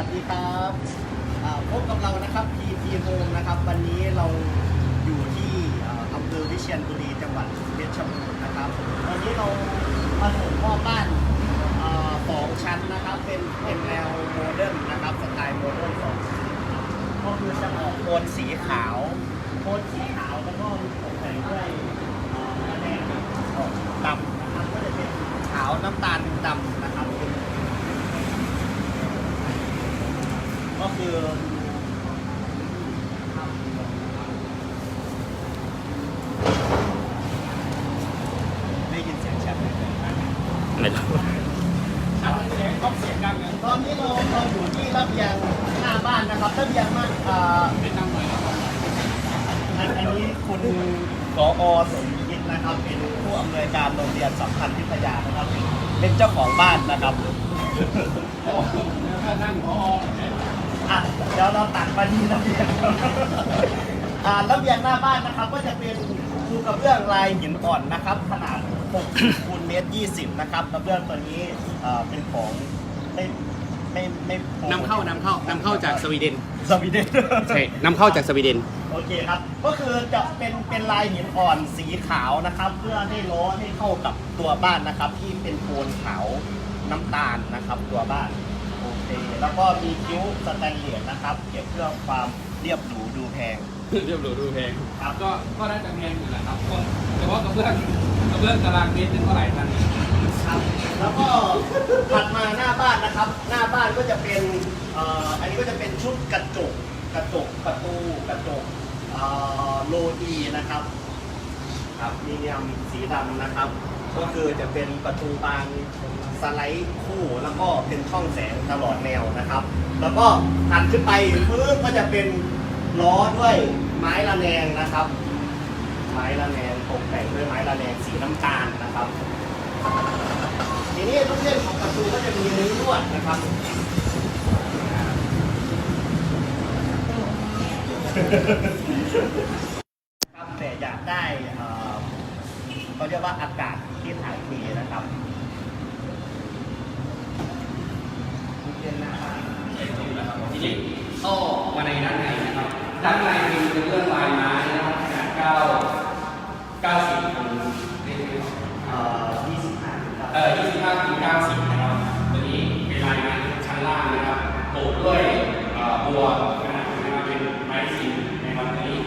วัสดีครับพบกับเรานะครับ PT Home นะครับ วันนี้เราอยู่ที่อำเภอวิเชียรบุรีจังหวัดเพชรบูรณ์นะครับวันนี้เรามาถึงพ่อบ้านสองชั้นนะครับ เป็นเป็นแนวโมเดิร์นนะครับสไตล์โมเดิร์นสองก็คือจะออกโทนสีขาวโทนสีขาวแล้วก็ตกแต่งด้วยอ่าระแนงออกดำนะครับ ก็จะเป็นขาวน้ำตาลดำนะครับ ก็คือได้ยินเสียงชัดไหม ไม่ต้อง ต้อง เสียงดังอย่างตอนนี้เราเราอยู่ที่ระเบียงหน้าบ้านนะครับระเบียงมากอ่าอันอันนี้คุณกอสมยิตนะครับ เป็นผู้อำนวยการโรงเรียนสัมพันธ์พิทยานะครับ เป็นเจ้าของบ้านนะครับอะเดี๋ยวเราตัดมาที่ระเบียงอ่าระเบียงหน้าบ้านนะครับ ก็จะเป็นดูกระเบื้องลายหินอ่อนนะครับ ขนาด 6คูณเมตร20 นะครับกระเบื้องตัวนี้อ่าเป็นของไม่ไม่ไม่โปรโมทนำเข้านำเข้านำเข้าจากสวีเดนสวีเดน ใช่นำเข้าจากสวีเดน โอเคครับ ก็คือจะเป็นเป็นลายหินอ่อนสีขาวนะครับ เพื่อให้ล้อให้เข้ากับตัวบ้านนะครับ ที่เป็นโทนขาวน้ำตาลนะครับตัวบ้านโอเคแล้วก็มีคิ้วสแตนเลสนะครับเก็บเพื่อความเรียบหรูดูแพงเรียบหรูดูแพงครับก็ก็น่าจะแพงอยู่แหละครับก็แต่ว่ากระเบื้อง กระเบื้องตารางเมตรนึงเท่าไหร่ท่านครับแล้วก็ถัดมาหน้าบ้านนะครับ หน้าบ้านก็จะเป็นเอ่ออันนี้ก็จะเป็นชุดกระจกกระจกประตูกระจกเอ่อโลอีนะครับ ครับมีเนียมสีดำนะครับ ก็คือจะเป็นประตูบานสไลด์คู่แล้วก็เป็นช่องแสงตลอดแนวนะครับ แล้วก็ถัดขึ้นไปพื้นก็จะเป็นล้อด้วยไม้ระแนงนะครับ ไม้ระแนงตกแต่งด้วยไม้ระแนงสีน้ำตาลนะครับ ทีนี้ลูกเล่นของประตูก็จะมีนื้อลวดนะครับครับแต่อยากได้เขาเรียกว่าอากาศที่ถ่ายเทนะครับลูกเล่นหน้าบ้านทีนี้เข้ามาในด้านในนะครับด้านในเป็นกระเบื้องลายไม้นะครับขนาดเก้า เก้าสิบคูณเรียกได้ว่าเอ่อ25ครับเอ่อ25คูณ90นะครับตัวนี้เป็นลายไม้ชั้นล่างนะครับโบกด้วยเอ่อบัวนาดนะครับเป็นไม้ซีนนะครับตัวนี้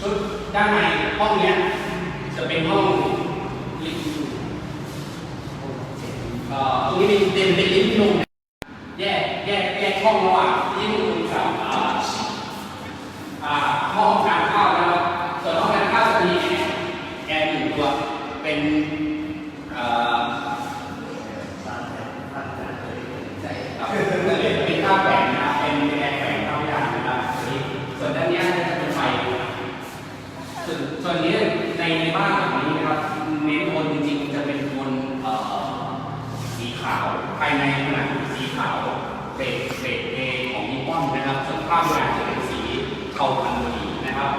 ชุดด้านในห้องเนี้ยจะเป็นห้องลิฟต์ เอ่อตรงนี้เป็นเป็นเป็นลิฟต์ลงแยกแยกแยกห้องระหว่างลิฟต์ลงกับอ่าอ่าห้องทานข้าวนะครับส่วนห้องทานข้าวจะมีแอร์หนึ่งตัวเป็นเอ่อ ใช่ครับก็เลยเป็นข้าวแฝงนะครับเป็นแอร์แฝงข้าวย่างนะครับอันนี้ส่วนด้านเนี้ยก็จะเป็นไฟ ส่วนส่วนนี้ในในบ้านหลังนี้นะครับเน้นโทนจริงๆจะเป็นโทนเอ่อสีขาวภายในผนังสีขาวเกรดเกรดเอของนิปปอนนะครับ ส่วนข้างหลังจะเป็นสีเทาพันธุ์ดีนะครับ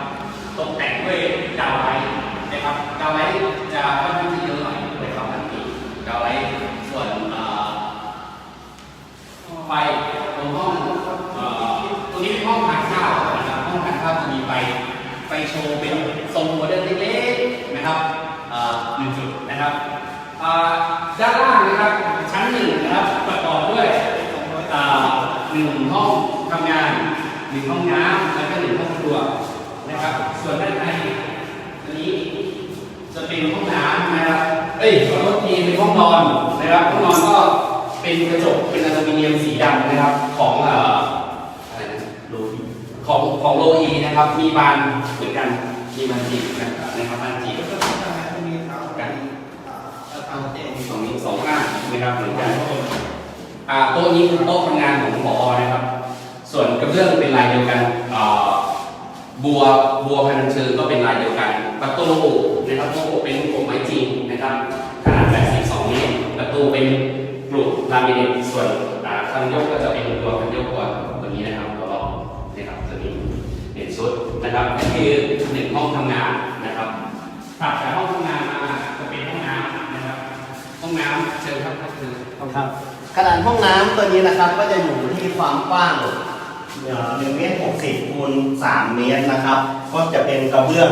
ตกแต่งด้วยดาวไลท์นะครับดาวไลท์จะค่อนข้างที่เยอะหน่อยนะครับทันทีดาวไลท์ส่วนเอ่อ ไฟตรงห้องเอ่อตรงนี้เป็นห้องทานข้าวนะครับ ห้องทานข้าวจะมีไฟ ไฟ โชว์เป็นทรงโมเดิร์นเล็กๆนะครับหนึ่งจุดนะครับด้านล่างนะครับชั้นหนึ่งนะครับประกอบด้วยหนึ่งห้องทำงานหนึ่งห้องน้ำแล้วก็หนึ่งห้องครัวนะครับส่วนด้านในอันนี้จะเป็นห้องน้ำนะครับเอ้ยขอโทษทีเป็นห้องนอนนะครับห้องนอนก็เป็นกระจกเป็นอลูมิเนียมสีดำนะครับของเอ่ออะไรนะโลอี ของของโลอีนะครับ มีบานเหมือนกัน มีบานจีบนะครับนะครับบานจีบกันสองนี้สองข้างนะครับเหมือนกันอ่าโต๊ะนี้คือโต๊ะทำงานของผอนะครับ ส่วนกระเบื้องเป็นลายเดียวกันอ่าบัวบัวพันธุ์เชิงก็เป็นลายเดียวกัน ประตูนะครับประตูเป็นกบไม้จริงนะครับขนาด 82เมตรประตูเป็นปลูกลามิเนตส่วนอ่าคันยกก็จะเป็นตัวคันยกตัว นะครับนี่คือหนึ่งห้องทำงานนะครับถัดจากห้องทำงานมาจะเป็นห้องน้ำนะครับ ห้องน้ำเชิญครับครับคือครับขนาดห้องน้ำตัวนี้นะครับก็จะอยู่ที่ความกว้างหนึ่งเมตรหกสิบคูณสามเมตรนะครับ ก็จะเป็นกระเบื้อง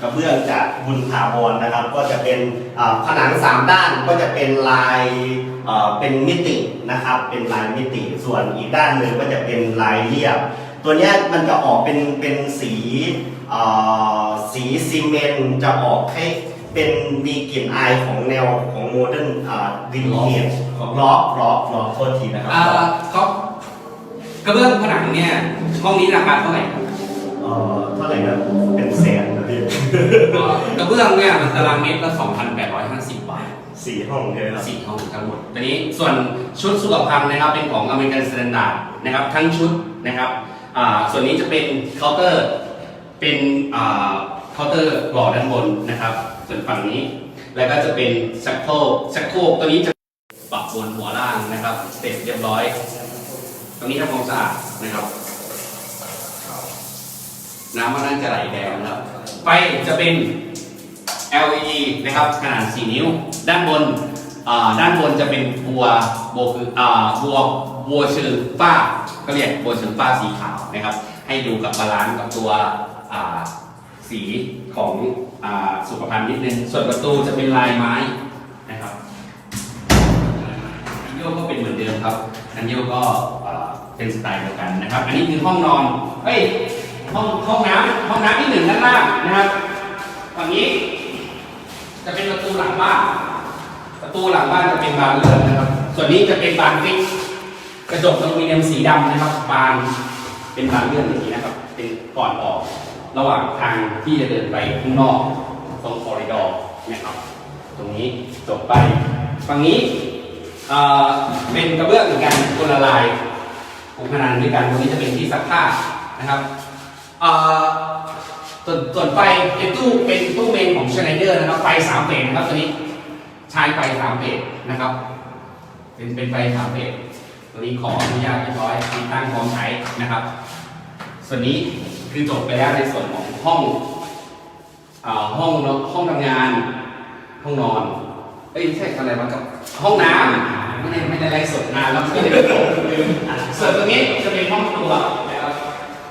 กระเบื้องจากบุญถาวรนะครับ ก็จะเป็นอ่าผนังสามด้านก็จะเป็นลายเอ่อเป็นมิตินะครับ เป็นลายมิติส่วนอีกด้านหนึ่งก็จะเป็นลายเรียบ ตัวเนี้ยมันจะออกเป็นเป็นสีเอ่อสีซีเมนต์จะออกให้เป็นมีกลิ่นอายของแนวของโมเดิร์นวินเทียล็อกล็อกล็อกโทษทีนะครัอ่าก็กระเบื้องผนังเนี่ยห้องนี้ราคาเท่าไหร่ครับเอ่อเท่าไหร่นะเป็นแสนนะพี่กระเบื้องเนี่ยมันตารางเมตรละ2,850บาทสี่ห้องเลยครับสี่ห้องทั้งหมดตอนนี้ส่วนชุดสุขภัณฑ์นะครับเป็นของอเมริกันสแตนดาร์ดนะครับทั้งชุดนะครับอ่า ส่วนนี้จะเป็นเคาน์เตอร์เป็นเคาน์เตอร์หล่อด้านบนนะครับ ส่วนฝั่งนี้ แล้วก็จะเป็นชักโครกชักโครกตัวนี้จะปรับบนหัวล่างนะครับเสร็จเรียบร้อย ตรงนี้ทำความสะอาดนะครับ น้ำมันน่าจะไหลแดงนะครับไฟจะเป็น LED นะครับขนาด 4 นิ้ว ด้านบนด้านบนจะเป็นบัวบัวคือบัว บัวเชิงฟ้าก็เรียกบัวเชิงฟ้าสีขาวนะครับ ให้ดูกับบาลานซ์กับตัวสีของอสุขภัณฑ์นิดนึง ส่วนประตูจะเป็นลายไม้นะครับอันโยกก็เป็นเหมือนเดิมครับอันโยกก็เป็นสไตล์เดียวกันนะครับ อันนี้คือห้องนอนเอ้ย ห้องห้องน้ำห้องน้ำที่หนึ่งด้านล่างนะครับฝั่งนี้ จะเป็นประตูหลังบ้าน ประตูหลังบ้านจะเป็นบานเลื่อนนะครับ ส่วนนี้จะเป็นบานฟิก กระจกอลูมิเนียมสีดำนะครับบานเป็นบานเลื่อนอย่างนี้นะครับ เป็นก่อนออก ระหว่างทางที่จะเดินไปข้างนอกตรงคอริดอร์นะครับ ตรงนี้จบไปฝั่งนี้เป็นกระเบื้องเหมือนกันคนละลายของขนาดด้วยกันตรงนี้จะเป็นที่ซักผ้านะครับส่วนส่วนไฟเป็นตู้เป็นตู้เมนของชไนเดอร์นะครับไฟสามเฟสนะครับตัวนี้ใช้ไฟสามเฟสนะครับ เป็นเป็นไฟสามเฟส ตัวนี้ขออนุญาตเรียบร้อยติดตั้งพร้อมใช้นะครับ ส่วนนี้คือจบไปแล้วในส่วนของห้องอห้องห้องทำงาน ห้องนอนเอ้ยไม่ใช่อะไรมากับห้องน้ำไม่ได้ไม่ได้ไลฟ์สดนานแล้วไม่ได้จบลืมส่วนตรงนี้จะเป็นห้องครัวนะครับ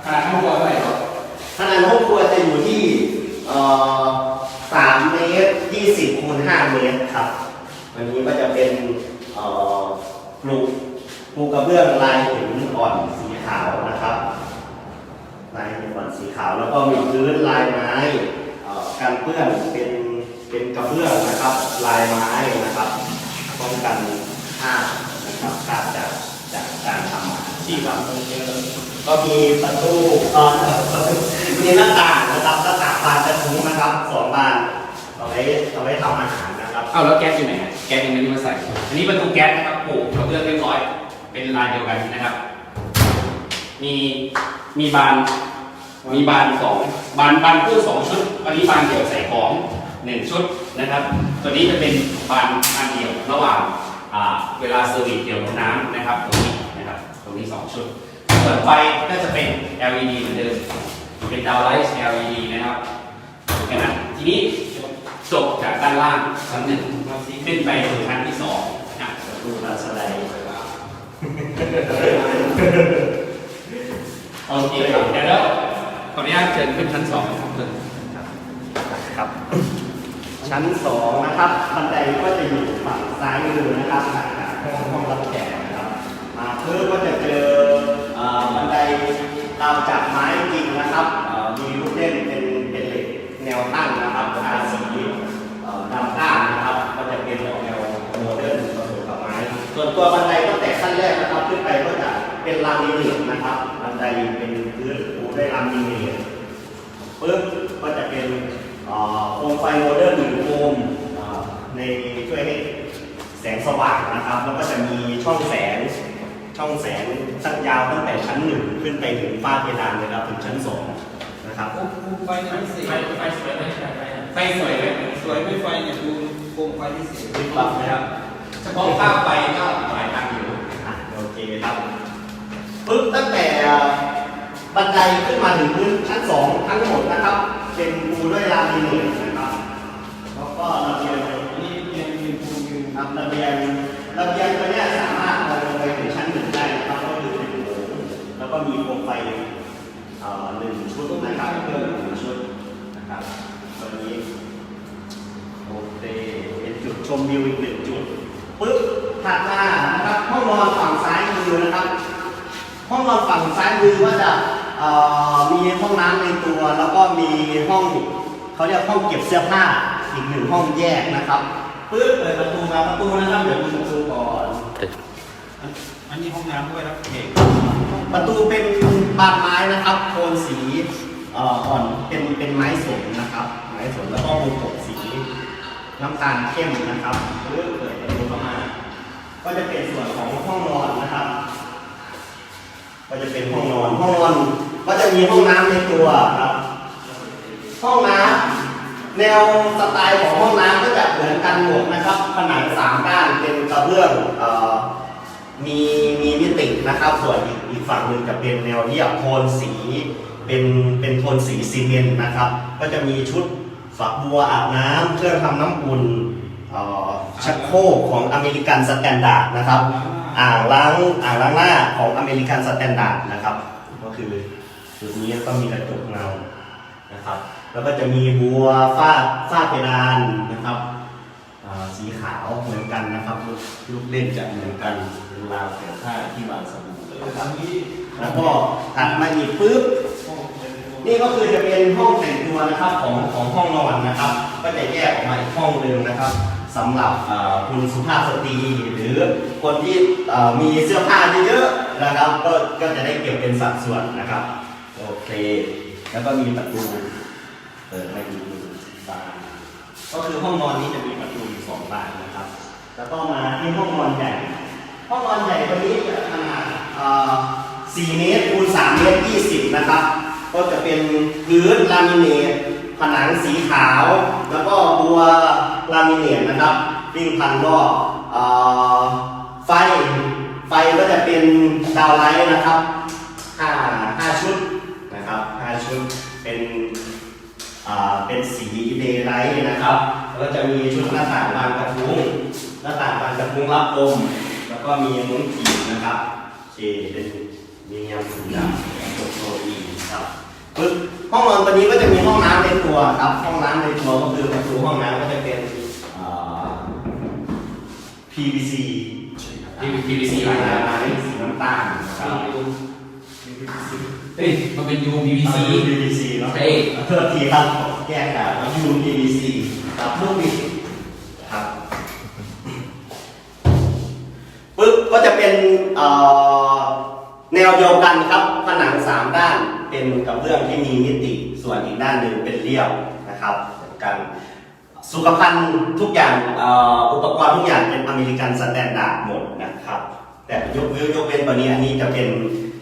ขนาดห้องครัวเท่าไหร่ครับขนาดห้องครัวจะอยู่ที่สามเมตรยี่สิบคูณห้าเมตรครับอันนี้ก็จะเป็นปลูก ปูกระเบื้องลายหินอ่อนสีขาวนะครับลายหินอ่อนสีขาว แล้วก็มีพื้นลายไม้กันเปื้อนเป็นเป็นกระเบื้องนะครับ ลายไม้นะครับป้องกันครานะครับคราจากจากการทำอาหารที่ทำตรงก็มีประตูเอ่อมีหน้าต่างนะครับหน้าต่างบานกระทุ้งนะครับสองบานเอาไว้เอาไว้ทำอาหารนะครับเอาแล้วแก๊สอยู่ไหนแก๊สยังไม่ได้มาใส่อันนี้ประตูแก๊สนะครับปลูกกระเบื้องเรียบร้อย เป็นลายเดียวกันนะครับ มีมีบานมีบานสองบานบานคู่สองชุดอันนี้บานเดี่ยวใส่ของหนึ่งชุดนะครับ ตัวนี้จะเป็นบานบานเดี่ยวระหว่างเวลาเซอร์วิสเกี่ยวกับน้ำนะครับ ตรงนี้นะครับตรงนี้สองชุดส่วนไฟก็จะเป็น LED เหมือนเดิมเป็นดาวไลท์ LED นะครับแค่นั้นทีนี้จบจากด้านล่างชั้นหนึ่งขึ้นไปสู่ชั้นที่สองนะดูลาสไลด์ โอเคเดี๋ยวแล้วขออนุญาตเชิญขึ้นชั้นสองครับครับ ชั้นสองนะครับบันไดก็จะอยู่ฝั่งซ้ายมือนะครับ เป็นลามิเนตนะครับบันไดเป็นพื้นปูด้วยลามิเนตปึ๊บก็จะเป็นเอ่อโคมไฟโมเดิร์นหรือโคมเอ่อในช่วยให้แสงสว่างนะครับ แล้วก็จะมีช่องแสงช่องแสงตั้งยาวตั้งแต่ชั้นหนึ่งขึ้นไปถึงฝ้าเพดานเลยครับถึงชั้นสองนะครับไฟเนี่ยพิเศษไฟไฟสวยไหมไฟสวยไหมสวยไม่ไฟเนี่ยดูโคมไฟพิเศษวิบวับนะครับเฉพาะค่าไฟก็หลายตังค์อยู่อะโอเคครับ ปึ๊บตั้งแต่บันไดขึ้นมาถึงพื้นชั้นสองทั้งหมดนะครับ เป็นปูด้วยลามิเนตนะครับแล้วก็ระเบียงนี่เพียงยืนปูยืนครับระเบียงระเบียงตัวนี้สามารถเอาลงไปถึงชั้นหนึ่งได้นะครับก็คือเป็นโถงแล้วก็มีโคมไฟหนึ่งชุดนะครับเพื่มหนึ่งชุดนะครับตอนนี้โอเคเป็นจุดชมวิวอีกหนึ่งจุดปึ๊บถัดมานะครับห้องนอนฝั่งซ้ายมือนะครับ ห้องนอนฝั่งซ้ายมือก็จะเอ่อมีห้องน้ำในตัว แล้วก็มีห้องเขาเรียกห้องเก็บเสื้อผ้าอีกหนึ่งห้องแยกนะครับปึ๊บเปิดประตูมาประตูนะครับเดี๋ยวดูประตูก่อนอันนี้ห้องน้ำด้วยนะเอกประตูเป็นบานไม้นะครับโทนสีเอ่ออ่อนเป็นเป็นไม้สนนะครับไม้สนแล้วก็วงกบสีน้ำตาลเข้มนะครับเปิดเปิดประตูเข้ามา ก็จะเป็นส่วนของห้องนอนนะครับ ก็จะเป็นห้องนอนห้องนอนก็จะมีห้องน้ำในตัวครับ ห้องน้ำแนวสไตล์ของห้องน้ำก็จะเหมือนกันหมดนะครับ ผนังสามด้านเป็นกระเบื้องเอ่อมีมีมิตินะครับ ส่วนอีกอีกฝั่งหนึ่งจะเป็นแนวเรียบโทนสีเป็นเป็นโทนสีซีเมนต์นะครับ ก็จะมีชุดฝักบัวอาบน้ำเครื่องทำน้ำอุ่นเอ่อชักโครกของอเมริกันสแตนดาร์ดนะครับ อ่างล้างอ่างล้างหน้าของอเมริกันสแตนดาร์ดนะครับ ก็คือจุดนี้ก็มีกระจกเงานะครับ แล้วก็จะมีบัวฟาดฟาดเพดานนะครับสีขาวเหมือนกันนะครับลูกเล่นจะเหมือนกันเป็นราวแขวนผ้าที่วางสบู่เลยนะครับแล้วก็ถัดมาอีกปุ๊บนี่ก็คือจะเป็นห้องแต่งตัวนะครับของของห้องนอนนะครับ ก็จะแยกออกมาอีกห้องหนึ่งนะครับ สำหรับคุณสุภาพสตรีหรือคนที่มีเสื้อผ้าเยอะๆนะครับก็ก็จะได้เก็บเป็นสัดส่วนนะครับ โอเค แล้วก็มีประตูเปิดมาอีกหนึ่งบานก็คือห้องนอนนี้จะมีประตูอยู่สองบานนะครับ แล้วก็มาที่ห้องนอนใหญ่ห้องนอนใหญ่ตัวนี้จะขนาดอ่า4เมตรคูณ3เมตร20 นะครับ ก็จะเป็นพื้นลามิเนต นังสีขาว แล้วก็บัวลามิเนตนะครับวิ่งพันรอบอ่าไฟ ไฟก็จะเป็นดาวไลท์นะครับห้าห้าชุดนะครับห้าชุดเป็นเป็นสีเดย์ไลท์นะครับ แล้วก็จะมีชุดหน้าต่างบานกระทุ้งหน้าต่างบานกระทุ้งรับลมแล้วก็มีมุ้งขีดนะครับโอเคเป็นมียาสุดยอดกดโซอีครับ ปึ๊บห้องนอนตัวนี้ก็จะมีห้องน้ำในตัวครับ ห้องน้ำในตัวก็คือประตูห้องน้ำก็จะเป็นอ่า PVC ที่ PVC สีนะน้ำสีน้ำตาลนะครับ เฮ้ย มันเป็น UPVC PVC เนาะใช่เพื่อทีครับแก้ข่าว UPVC ครับลูกบิดครับปึ๊บก็จะเป็นเอ่อแนวเดียวกันครับผนังสามด้าน เป็นกับเรื่องที่มีมิติส่วนอีกด้านหนึ่งเป็นเรียวนะครับเหมือนกันสุขภัณฑ์ทุกอย่างเอ่ออุปกรณ์ทุกอย่างเป็นอเมริกันสแตนดาร์ดหมดนะครับ แต่ยกเว้นยกเว้นตัวนี้อันนี้จะเป็น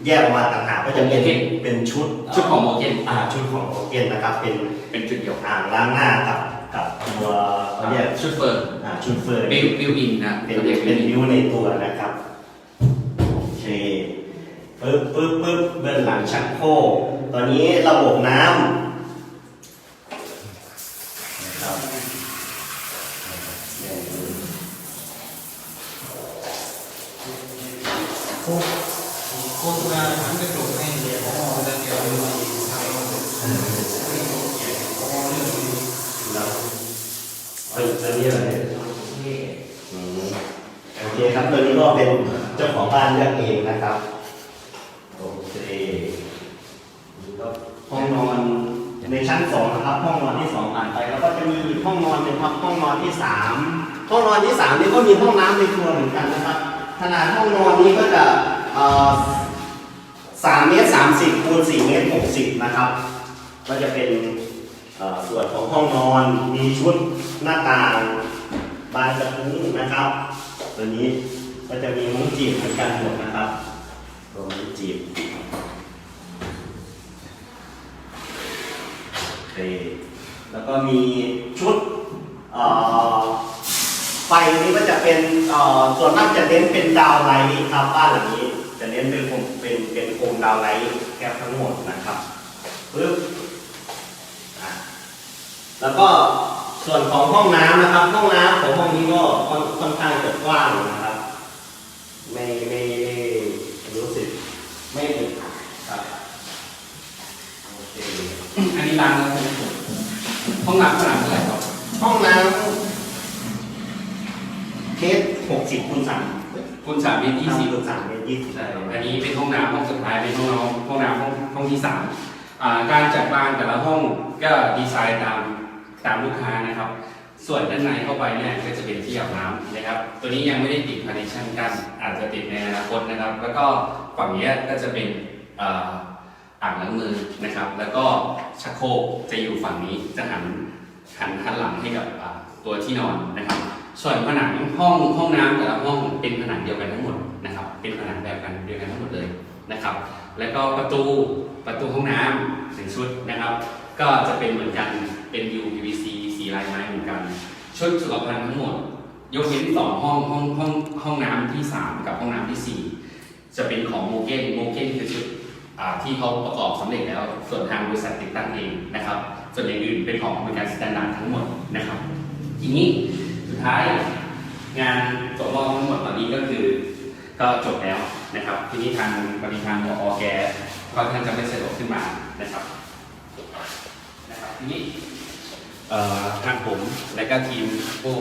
แยกออกมาต่างหากก็จะเป็นเป็นชุดชุดของโมเกนอ่าชุดของโอเกนนะครับ เป็นเป็นจุดเดียวอ่างล้างหน้ากับกับตัวเขาเรียกชุดเฟิร์นอ่าชุดเฟอร์บิวบิวอินนะเป็นเขาเรียกเป็นบิวอินนิ้วในตัวนะครับโอเค ปึ๊บปึ๊บปึ๊บเบื้องหลังชักโครกตอนนี้ระบบน้ำนะครับโฆษณาทั้งกระจกให้เดียวอ๋อแล้วเดี๋ยวดูดีทำมาเสร็จอ๋อเรื่องนี้แล้วเออตัวนี้อะไรโอเคครับตัวนี้ก็เป็นเจ้าของบ้านเลือกเองนะครับ โอเคนี่ก็ห้องนอน ในชั้นสองนะครับห้องนอนที่สองผ่านไป แล้วก็จะมีห้องนอนหนึ่งครับห้องนอนที่สามห้องนอนที่สามนี่ก็มีห้องน้ำในตัวเหมือนกันนะครับ ขนาดห้องนอนนี้ก็จะสามเมตรสามสิบคูณสี่เมตรหกสิบนะครับ ก็จะเป็นส่วนของห้องนอนมีชุดหน้าต่างบานกระทุ้งนะครับ ตัวนี้ก็จะมีมุ้งจีบเหมือนกันหมดนะครับตัวมุ้งจีบโอ เค แล้วก็มีชุดเอ่อไฟนี้ก็จะเป็นส่วนมากจะเน้นเป็นดาวไลท์ครับบ้านหลังนี้ จะเน้นเป็นโคมเป็นเป็นโคมดาวไลท์แก้ทั้งหมดนะครับปึ๊บแล้วก็ส่วนของห้องน้ำนะครับ ห้องน้ำของห้องนี้ก็ค่อนค่อนข้างจะกว้างนะครับไม่ไม่ไม่รู้สึกไม่อึดอัด มีรางระบบห้องน้ำขนาดเท่าไหร่ครับห้องน้ำเมตรหกสิบคูณสามคูณสามเมตรยี่สิบคูณสามเมตรยี่สิบใช่อันนี้เป็นห้องน้ำห้องสุดท้ายเป็นห้องน้ำห้องน้ำห้องห้องที่สามอ่าการจัดวางแต่ละห้องก็ดีไซน์ตามตามลูกค้านะครับ ส่วนด้านในเข้าไปเนี่ยก็จะเป็นที่อาบน้ำนะครับ ตัวนี้ยังไม่ได้ติดพาร์ติชันกันอาจจะติดในอนาคตนะครับ แล้วก็ฝั่งเนี้ยก็จะเป็น อ่างล้างมือนะครับ แล้วก็ชักโครกจะอยู่ฝั่งนี้จะหันหันหันหลังให้กับตัวที่นอนนะครับ ส่วนผนังห้องห้องน้ำแต่ละห้องเป็นผนังเดียวกันทั้งหมดนะครับ เป็นผนังแบบกันเดียวกันทั้งหมดเลยนะครับ แล้วก็ประตูประตูห้องน้ำหนึ่งชุดนะครับ ก็จะเป็นเหมือนกันเป็น UPVC สีลายไม้เหมือนกัน ชุดสุขภัณฑ์ทั้งหมด ยกเว้นสองห้องห้องห้องห้องน้ำที่ 3 กับห้องน้ำที่ 4 จะเป็นของโมเกนโมเกนคือชุด ที่เขาประกอบสำเร็จแล้ว ส่วนทางบริษัทติดตั้งเองนะครับ ส่วนอย่างอื่นเป็นของบริการสแตนดาร์ดทั้งหมดนะครับ ทีนี้สุดท้ายงานจบรอบทั้งหมดตอนนี้ก็คือ ก็จบแล้วนะครับ ทีนี้ทางปฏิทางอแกก็ท่านจะไม่สะดวกขึ้นมานะครับนะครับทีนี้ทางผมและก็ทีมผู้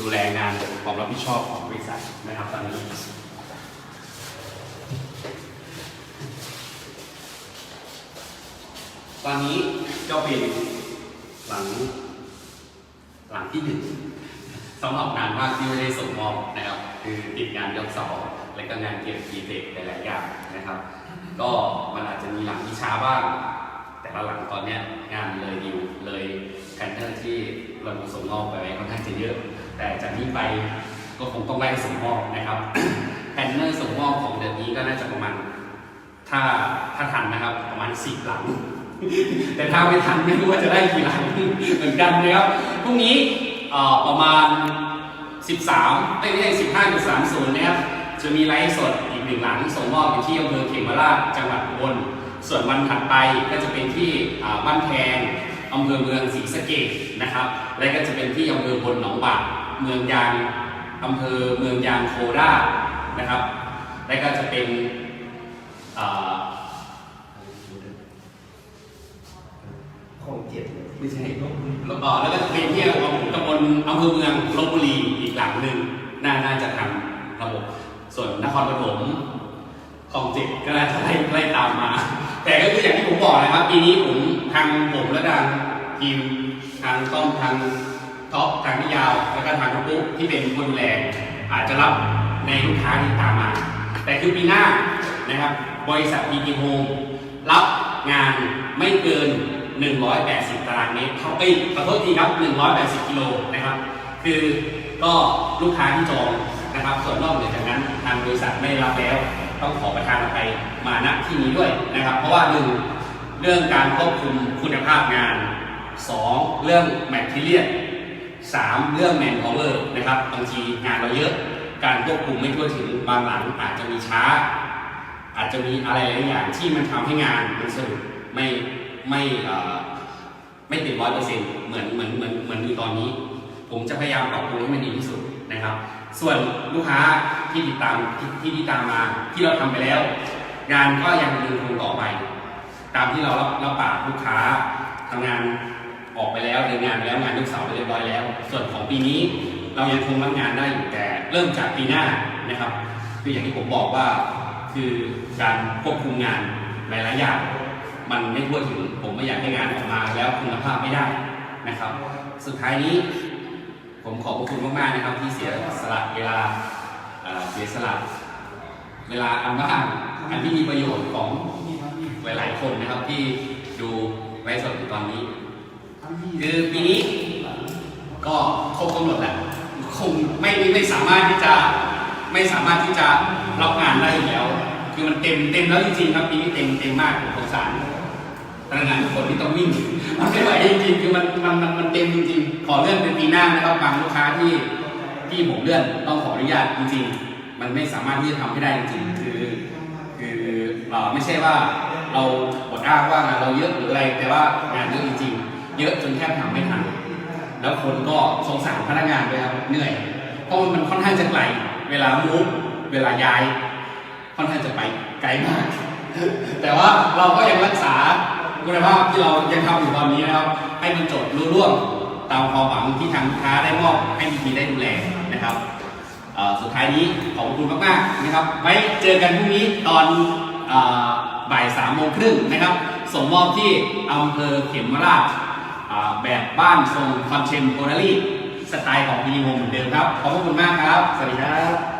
ดูแลงานความรับผิดชอบของบริษัทนะครับตอนนี้ ตอนนี้ก็เป็นหลัง หลังที่หนึ่งสำหรับงานภาคที่ไม่ได้ส่งมอบนะครับ คือติดงานยกเสาและก็งานเก็บดีเทคหลายๆอย่างนะครับ ก็มันอาจจะมีหลังที่ช้าบ้าง แต่ละหลังตอนเนี้ยงานเลยดิวเลยแคนเนอร์ที่เราส่งมอบไปค่อนข้างจะเยอะ แต่จากนี้ไปก็คงต้องไล่ส่งมอบนะครับแคนเนอร์ส่งมอบของเดือนนี้ก็น่าจะประมาณ ถ้าถ้าทันนะครับประมาณสิบหลัง แต่ถ้าไม่ทันไม่รู้ว่าจะได้กี่หลังเหมือนกันนะครับพรุ่งนี้ประมาณ 13ไม่ใช่15.30นะครับจะมีไลฟ์สดอีกหนึ่งหลังส่งมอบอยู่ที่อำเภอเขมราชจังหวัดอุบลส่วนวันถัดไปก็จะเป็นที่บ้านแพงอำเภอเมืองศรีสะเกษนะครับ และก็จะเป็นที่อำเภอบนหนองบากเมืองยางอำเภอเมืองยางโคราชนะครับ และก็จะเป็นอ่า ของเจ็ดเลย ไม่ใช่แล้วก็แล้วก็จะเที่ตำบลอำเภอเมืองลบบุรีอีกหลังหนึ่งน่าน่าจะทำระบบ ส่วนนครปฐมคลองเจ็ดก็น่าจะไล่ไล่ตามมา แต่ก็คืออย่างที่ผมบอกนะครับ ปีนี้ผมทางผมและทางทีมทางต้อมทางท็อปทางพี่ยาว แล้วก็ทางปุ๊กที่เป็นคนดูแลอาจจะรับในลูกค้าที่ตามมา แต่คือปีหน้านะครับ บริษัท PT Home รับงานไม่เกิน 180 ตารางเมตรเขาเอ้ยขอโทษทีครับ 180 กิโลนะครับ คือก็ลูกค้าที่จองนะครับ ส่วนนอกเหนือจากนั้นทางบริษัทไม่รับแล้ว ต้องขอประทานอภัยมาณที่นี้ด้วยนะครับ เพราะว่าหนึ่งเรื่องการควบคุมคุณภาพงาน 2 เรื่องแมทเทียลสามเรื่องแมนพาวเวอร์นะครับบางทีงานเราเยอะการควบคุมไม่ทั่วถึงบางหลังอาจจะมีช้า อาจจะมีอะไรหลายอย่างที่มันทำให้งานมันสนุกไม่ ไม่ไม่เต็มร้อยเปอร์เซ็นต์เหมือนเหมือนเหมือนเหมือนอยู่ตอนนี้ ผมจะพยายามปรับปรุงให้มันดีที่สุดนะครับ ส่วนลูกค้าที่ติดตามที่ที่ติดตามมาที่เราทำไปแล้ว งานก็ยังดำเนินคงต่อไป ตามที่เรารับรับปากลูกค้าทำงานออกไปแล้วเดินงานแล้วงานลูกเสาไปเรียบร้อยแล้ว ส่วนของปีนี้เรายังคงรับงานได้อยู่แต่เริ่มจากปีหน้านะครับคืออย่างที่ผมบอกว่าคือการควบคุมงานหลายๆอย่าง มันไม่ทั่วถึงผมไม่อยากให้งานออกมาแล้วคุณภาพไม่ได้นะครับ สุดท้ายนี้ผมขอบพระคุณมากๆนะครับที่เสียสละเวลาเเสียสละเวลาอันว่างอันที่มีประโยชน์ของหลายๆคนนะครับที่ดูไลฟ์สดอยู่ตอนนี้ คือปีนี้ก็ครบกำหนดแหละคงไม่ไม่ไม่สามารถที่จะไม่สามารถที่จะรับงานได้อีกแล้ว คือมันเต็มเต็มแล้วจริงๆครับปีนี้เต็มเต็มมากผมสงสาร พนักงานทุกคนที่ต้องวิ่งมันไม่ไหวจริงๆคือมันมันมันมันเต็มจริงๆขอเลื่อนเป็นปีหน้านะครับบางลูกค้าที่ที่ผมเลื่อนต้องขออนุญาตจริงๆ มันไม่สามารถที่จะทำให้ได้จริงๆคือคือไม่ใช่ว่าเราบดอ้างว่างานเราเยอะหรืออะไรแต่ว่างานเยอะจริงๆ เยอะจนแทบทำไม่ทันแล้วคนก็สงสารพนักงานด้วยครับเหนื่อยเพราะมันค่อนข้างจะไกลเวลามูฟเวลาย้าย ค่อนข้างจะไปไกลมาก แต่ว่าเราก็ยังรักษา คุณภาพที่เรายังทำอยู่ตอนนี้นะครับให้มันจบรุ่ร่วงตามความหวังที่ทางลูกค้าได้มอบให้พีได้ดูแลนะครับสุดท้ายนี้ขอบคุณมากๆนะครับไว้เจอกันพรุ่งนี้ตอนอบ่ายสามโมงครึ่งนะครับส่งมอบที่อำเภอเขมราชแบบบ้านทรงคอนเทมโพรารีสไตล์ของพีดีโฮมเหมือนเดิมครับ ขอบคุณมากครับ สวัสดีครับ